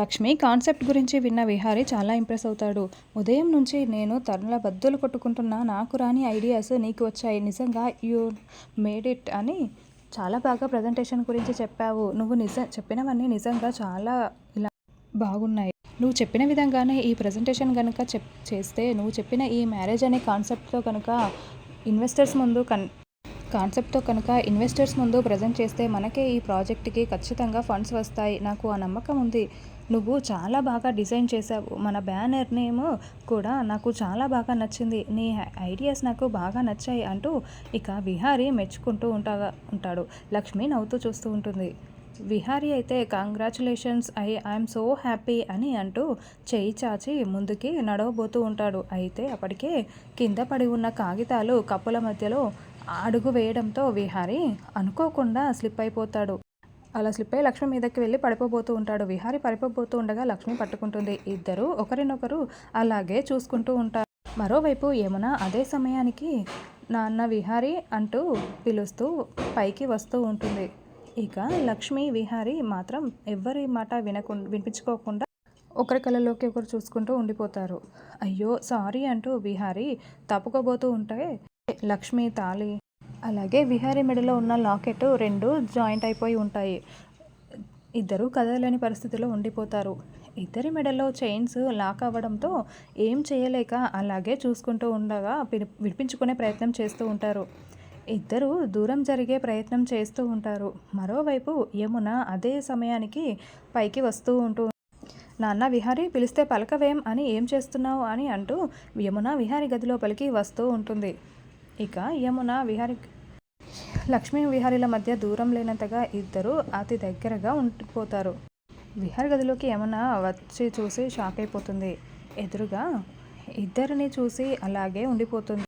Lakshmi concept గురించి విన్న విహారీ చాలా ఇంప్రెస్ అవుతాడు. ఉదయం నుంచి నేను తరుల బద్దలు కొట్టుకుంటున్నా నాకు రాని ఐడియాస్ నీకు వచ్చాయి. నిజంగా యూ మేడ్ ఇట్ అని చాలా బాగా ప్రజెంటేషన్ గురించి చెప్పావు. నువ్వు నిజ చెప్పినవన్నీ నిజంగా చాలా ఇలా బాగున్నాయి. నువ్వు చెప్పిన విధంగానే ఈ ప్రజెంటేషన్ కనుక చెప్ చేస్తే నువ్వు చెప్పిన ఈ మ్యారేజ్ అనే కాన్సెప్ట్తో కనుక ఇన్వెస్టర్స్ ముందు కన్ కాన్సెప్ట్తో కనుక ఇన్వెస్టర్స్ ముందు ప్రజెంట్ చేస్తే మనకే ఈ ప్రాజెక్ట్కి ఖచ్చితంగా ఫండ్స్ వస్తాయి. నాకు ఆ నమ్మకం ఉంది. నువ్వు చాలా బాగా డిజైన్ చేసావు మన బ్యానర్ నేమ్ కూడా నాకు చాలా బాగా నచ్చింది. నీ ఐడియాస్ నాకు బాగా నచ్చాయి అంటూ ఇక విహారీ మెచ్చుకుంటూ ఉంటాగా ఉంటాడు. లక్ష్మి నవ్వుతూ చూస్తూ ఉంటుంది. విహారీ అయితే congratulations I I'm so happy అని అంటూ చేయి చాచి ముందుకి నడవబోతూ ఉంటాడు. అయితే అప్పటికే కింద పడి ఉన్న కాగితాలు కప్పుల మధ్యలో అడుగు వేయడంతో విహారీ అనుకోకుండా స్లిప్ అయిపోతాడు. అలా స్లిప్ అయి లక్ష్మి మీదకి వెళ్ళి పడిపోబోతూ ఉంటాడు. విహారీ పడిపోబోతూ ఉండగా లక్ష్మి పట్టుకుంటుంది. ఇద్దరు ఒకరినొకరు అలాగే చూసుకుంటూ ఉంటారు. మరోవైపు యమున అదే సమయానికి నాన్న విహారీ అంటూ పిలుస్తూ పైకి వస్తూ ఉంటుంది. ఇక లక్ష్మి విహారీ మాత్రం ఎవ్వరి మాట వినకు వినిపించుకోకుండా ఒకరి కళ్ళలోకి ఒకరు చూసుకుంటూ ఉండిపోతారు. అయ్యో సారీ అంటూ విహారీ తప్పుకోబోతూ ఉంటే లక్ష్మి తాళి అలాగే విహారీ మెడలో ఉన్న లాకెట్ రెండు జాయింట్ అయిపోయి ఉంటాయి. ఇద్దరు కదలేని పరిస్థితిలో ఉండిపోతారు. ఇద్దరి మెడలో చైన్స్ లాక్ అవ్వడంతో ఏం చేయలేక అలాగే చూసుకుంటూ ఉండగా విడిపించుకునే ప్రయత్నం చేస్తూ ఉంటారు. ఇద్దరు దూరం జరిగే ప్రయత్నం చేస్తూ ఉంటారు. మరోవైపు యమున అదే సమయానికి పైకి వస్తూ ఉంటూ నాన్న విహారి పిలిస్తే పలకవేం? అని ఏం చేస్తున్నావు? అని అంటూ యమున విహారి గది లోపలికి వస్తూ ఉంటుంది. ఇక యమున విహారి లక్ష్మీ విహారీల మధ్య దూరం లేనంతగా ఇద్దరు అతి దగ్గరగా ఉండిపోతారు. విహారీ గదిలోకి యమున వచ్చి చూసి షాక్ అయిపోతుంది. ఎదురుగా ఇద్దరిని చూసి అలాగే ఉండిపోతుంది.